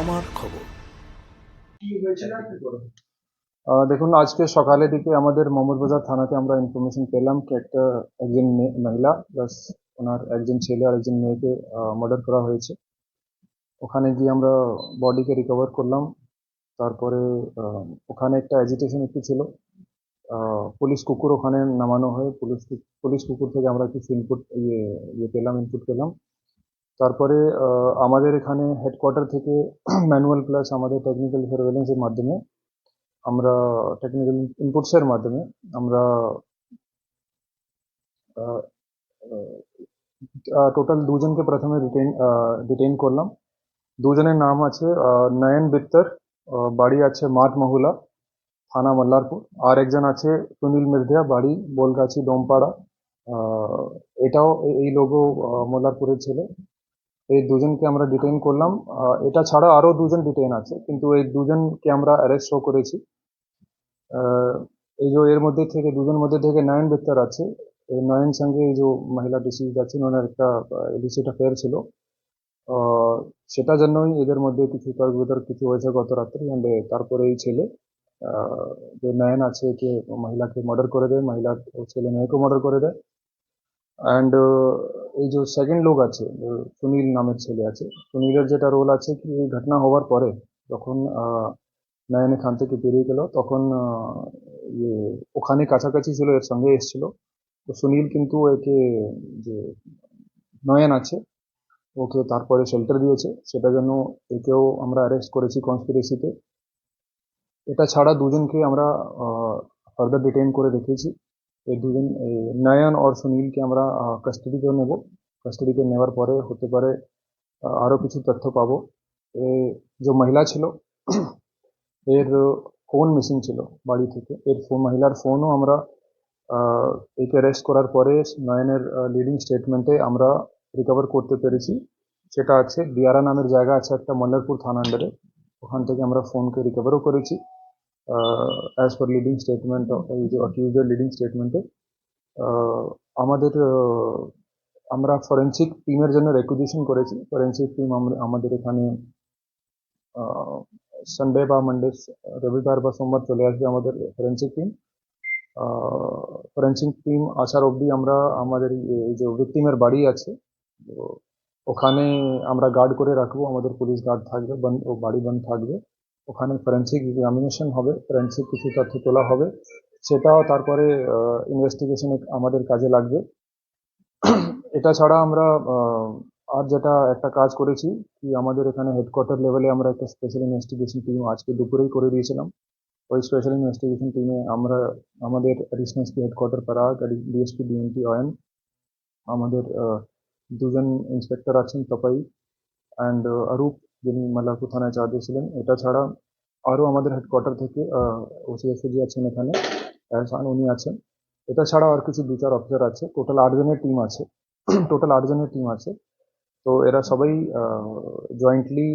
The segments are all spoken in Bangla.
আমার খবর। দেখুন আজকে সকালের দিকে আমাদের মোহাম্মদবাজার থানাতে আমরা ইনফরমেশন পেলাম কি একটা একজন মহিলা প্লাস ওনার একজন ছেলে আর একজন মেয়েকে মার্ডার করা হয়েছে। ওখানে গিয়ে আমরা বডিকে রিকভার করলাম। তারপরে ওখানে একটা এজিটেশন একটু ছিল। পুলিশ কুকুর ওখানে নামানো হয়। পুলিশ পুলিশ কুকুর থেকে আমরা কিছু ইনপুট ইয়ে ইয়ে পেলাম ইনপুট পেলাম। তারপরে আমাদের এখানে হেডকোয়ার্টার থেকে ম্যানুয়াল প্লাস আমাদের টেকনিক্যাল সার্ভেলেন্সের মাধ্যমে আমরা টেকনিক্যাল ইনপুটসের মাধ্যমে আমরা টোটাল দুজনকে প্রথমে ডিটেন ডিটেইন করলাম। দুজনের নাম আছে নয়ন বিত্তর বাড়ি আছে মাঠ মহুলা, থানা মল্লারপুর। আর একজন আছে সুনীল মির্ধিয়া বাড়ি বোলগাছি ডোমপাড়া এটাও এই লোগো মল্লারপুরের ছেলে। এই দুজনকে আমরা ডিটেইন করলাম। এটা ছাড়া আরও দুজন ডিটেইন আছে, কিন্তু এই দুজনকে আমরা অ্যারেস্ট শো করেছি। এই যে এর মধ্যে থেকে, দুজন মধ্যে থেকে নয়ন বিত্তর আছে। এই নয়ন সঙ্গে এই যে মহিলা ডিসিজ আছেন, ওনার একটা ইলিসিট অ্যাফেয়ার ছিল। সেটার জন্যই এদের মধ্যে কিছু তর্ক বিতর্ক কিছু হয়েছে গত রাত্রে অ্যান্ড তারপরে এই ছেলে যে নয়ন আছে কে মহিলাকে মার্ডার করে দেয়, মহিলা ছেলে মেয়েকে মার্ডার করে দেয়। অ্যান্ড এই যে সেকেন্ড লোক আছে সুনীল নামের ছেলে আছে, সুনীলের যেটা রোল আছে কি, এই ঘটনা হওয়ার পরে যখন নয়ন এখান থেকে বেরিয়ে গেল, তখন ইয়ে ওখানে কাছাকাছি ছিল, এর সঙ্গে এসেছিল। তো সুনীল কিন্তু একে যে নয়ন আছে, ওকে তারপরে শেল্টার দিয়েছে। সেটার জন্য একেও আমরা অ্যারেস্ট করেছি কনস্পিরেসিতে এটা ছাড়া দুজনকে আমরা ফার্দার ডিটেইন করে রেখেছি এই দুজন নয়ন আর সুনীলকে আমরা কাস্টাডিতে নেব কাস্টাডিতে নেওয়ার পরে হতে পারে আরও কিছু তথ্য পাবো এ যে মহিলা ছিল এর ফোন মিসিং ছিল বাড়ি থেকে এর ফোন মহিলার ফোনও আমরা একে অ্যারেস্ট করার পরে নয়নের লিডিং স্টেটমেন্টে আমরা রিকভার করতে পেরেছি সেটা আছে দিয়ারা নামের জায়গা আছে একটা মল্লারপুর থানা আন্ডারে ওখান থেকে আমরা ফোনকে রিকভারও করেছি অ্যাজ পার লিডিং স্টেটমেন্ট এই যে অ্যাকিউজের লিডিং স্টেটমেন্টে আমাদের আমরা ফরেন্সিক টিমের জন্য রেকুজিশন করেছি। ফরেন্সিক টিম আমাদের এখানে সানডে বা মানডে রবিবার বা সোমবার চলে আসবে আমাদের ফরেন্সিক টিম ফরেন্সিক টিম আসার অবধি আমরা, আমাদের এই যে ভিকটিমের বাড়ি আছে ওখানে আমরা গার্ড করে রাখব। আমাদের পুলিশ গার্ড থাকবে বাড়ি বন্ধ থাকবে। ওখানে ফরেন্সিক এক্সামিনেশন হবে ফরেন্সিক কিছু তথ্য তোলা হবে। সেটাও তারপরে ইনভেস্টিগেশনে আমাদের কাজে লাগবে। এটা ছাড়া আমরা আর যেটা একটা কাজ করেছি কি আমাদের এখানে হেডকোয়ার্টার লেভেলে আমরা একটা স্পেশাল ইনভেস্টিগেশন টিম আজকে দুপুরেই করে দিয়েছিলাম। ওই স্পেশাল ইনভেস্টিগেশন টিমে আমরা, আমাদের additional headquarter Parag DSP DMP অয়েন আমাদের দুজন ইন্সপেক্টর আছেন তপাই অ্যান্ড অরূপ যিনি মাল্লারপুর থানায় চার্জে ছিলেন এটা ছাড়া আরও আমাদের হেডকোয়ার্টার থেকে ওসিএসজি আছেন এখানে এহসান উনি আছেন। এটা ছাড়া আর কিছু দু চার অফিসার আছে টোটাল আটজনের টিম আছে টোটাল আটজনের টিম আছে। তো এরা সবাই জয়েন্টলি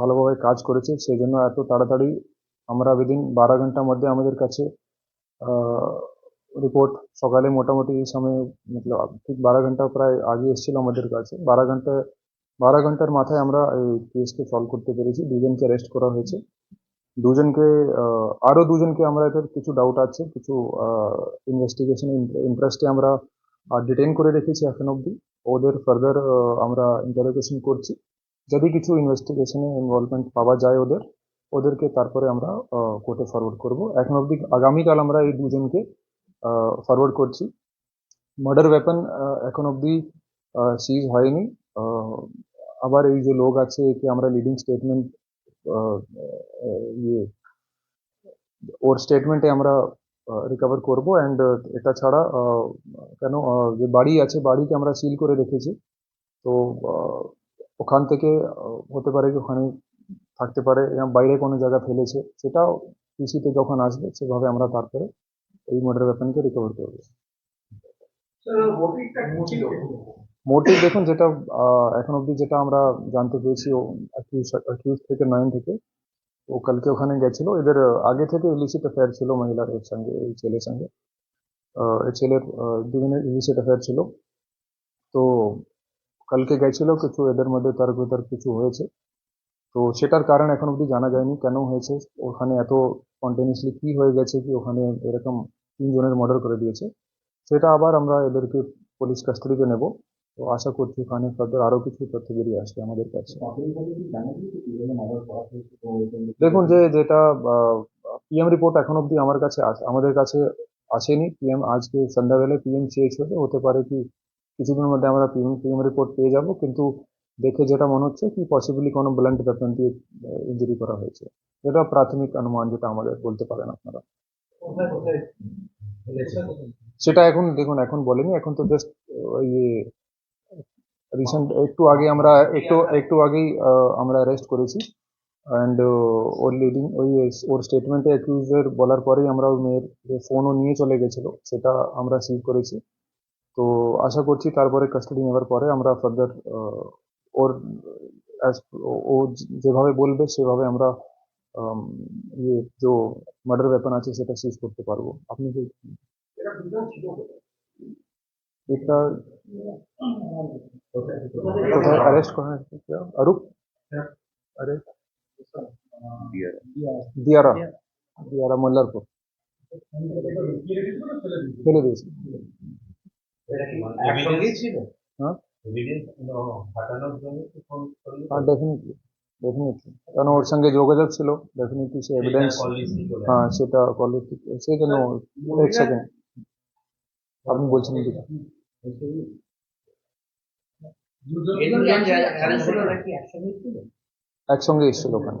ভালোভাবে কাজ করেছে সেই জন্য এত তাড়াতাড়ি আমরা উইদিন বারো ঘণ্টার মধ্যে আমাদের কাছে রিপোর্ট সকালে মোটামুটি এই সময়, মতলব, ঠিক বারো ঘণ্টা প্রায় আগে এসেছিল আমাদের কাছে। বারো ঘণ্টা বারো ঘণ্টার মাথায় আমরা এই কেসকে সলভ করতে পেরেছি। দুজনকে অ্যারেস্ট করা হয়েছে। দুজনকে আরও দুজনকে আমরা এদের কিছু ডাউট আছে, কিছু ইনভেস্টিগেশন ইন্টারেস্টে আমরা ডিটেন করে রেখেছি এখন অবধি। ওদের ফার্দার আমরা ইন্টারোগেশন করছি। যদি কিছু ইনভেস্টিগেশনে ইনভলভমেন্ট পাওয়া যায় ওদের, ওদেরকে তারপরে আমরা কোর্টে ফরওয়ার্ড করব। এখন অবধি আগামীকাল আমরা এই দুজনকে ফরওয়ার্ড করছি। মার্ডার ওয়েপন এখন অবধি সিজ হয়নি। আবার এই যে লোক আছে একে আমরা লিডিং স্টেটমেন্ট ইয়ে ওর স্টেটমেন্টে আমরা রিকভার করব অ্যান্ড এটা ছাড়া কেন যে বাড়ি আছে বাড়িকে আমরা সিল করে রেখেছি। তো ওখান থেকে হতে পারে কি ওখানে থাকতে পারে বাইরে কোনো জায়গা ফেলেছে, সেটাও পিসিতে যখন আসবে সেভাবে আমরা তারপরে এই মার্ডার ওয়েপনকে রিকভার করব। মোটিভ দেখুন, যেটা এখন অবধি যেটা আমরা জানতে পেরেছি থেকে নয়ন থেকে, ও কালকে ওখানে গেছিল। এদের আগে থেকে ইলিসিট অ্যাফেয়ার ছিল মহিলার এর সঙ্গে, এই ছেলের সঙ্গে। এই ছেলের দুজনের ইলিসিট অ্যাফেয়ার ছিল। তো কালকে গেছিল কিছু, এদের মধ্যে তর্ক বিতর্ক কিছু হয়েছে। তো সেটার কারণ এখন অবধি জানা যায়নি, কেন হয়েছে, ওখানে এত কন্টিনিউসলি কি হয়ে গেছে কি ওখানে এরকম তিনজনের মার্ডার করে দিয়েছে। সেটা আবার আমরা এদেরকে পুলিশ কাস্টাডিতে নেব। তো আশা করছি ওখানে ফার্দার আরও কিছু তথ্য বেরিয়ে আসবে আমাদের কাছে। দেখুন যে যেটা পিএম রিপোর্ট এখন অবধি আমার কাছে আমাদের কাছে আসেনি। পিএম আজকে সন্ধ্যাবেলায় পিএম চেয়েছিল হতে পারে কি কিছুদিনের মধ্যে আমরা পিএম পিএম রিপোর্ট পেয়ে যাব, কিন্তু দেখে যেটা মনে হচ্ছে কি পসিবলি কোনো ব্লান্ট ওয়েপন দিয়ে ইঞ্জুরি করা হয়েছে। যেটা প্রাথমিক অনুমান যেটা আমাদের বলতে পারেন আপনারা। সেটা এখন দেখুন, এখন বলেনি, এখন তো জাস্ট ইয়ে রিসেন্ট একটু আগে আমরা একটু একটু আগেই আমরা অ্যারেস্ট করেছি। অ্যান্ড ওর লিডিং ওই ওর স্টেটমেন্টে অ্যাকিউজের বলার পরেই আমরা ওই মেয়ের যে ফোনও নিয়ে চলে গেছিল, সেটা আমরা সিভ করেছি। তো আশা করছি তারপরে কাস্টাডি নেওয়ার পরে আমরা ফার্দার ওর ও যেভাবে বলবে সেভাবে আমরা ইয়ে যে মার্ডার ব্যাপার আছে সেটা সিজ করতে পারব। আপনি কি এটা কোথায় অ্যারেস্ট করা হয়েছে क्या? अरूप अरे দিয়ারা দিয়ারা মোল্লারপুর ফেলে দিয়েছি একসঙ্গেই ছিল হ্যাঁ এভিডেন্স হাঁটানোর জন্য কি ফোন করলে হ্যাঁ ডেফিনেটলি ডেফিনেটলি কারণ ওর সঙ্গে যোগাযোগ ছিল ডেফিনেটলি সে এভিডেন্স কল লিস্টে চলে হ্যাঁ সেটা কল সেই জন্য এক সেকেন্ড একসঙ্গেই ছিল একসঙ্গে এসেছিল ওখানে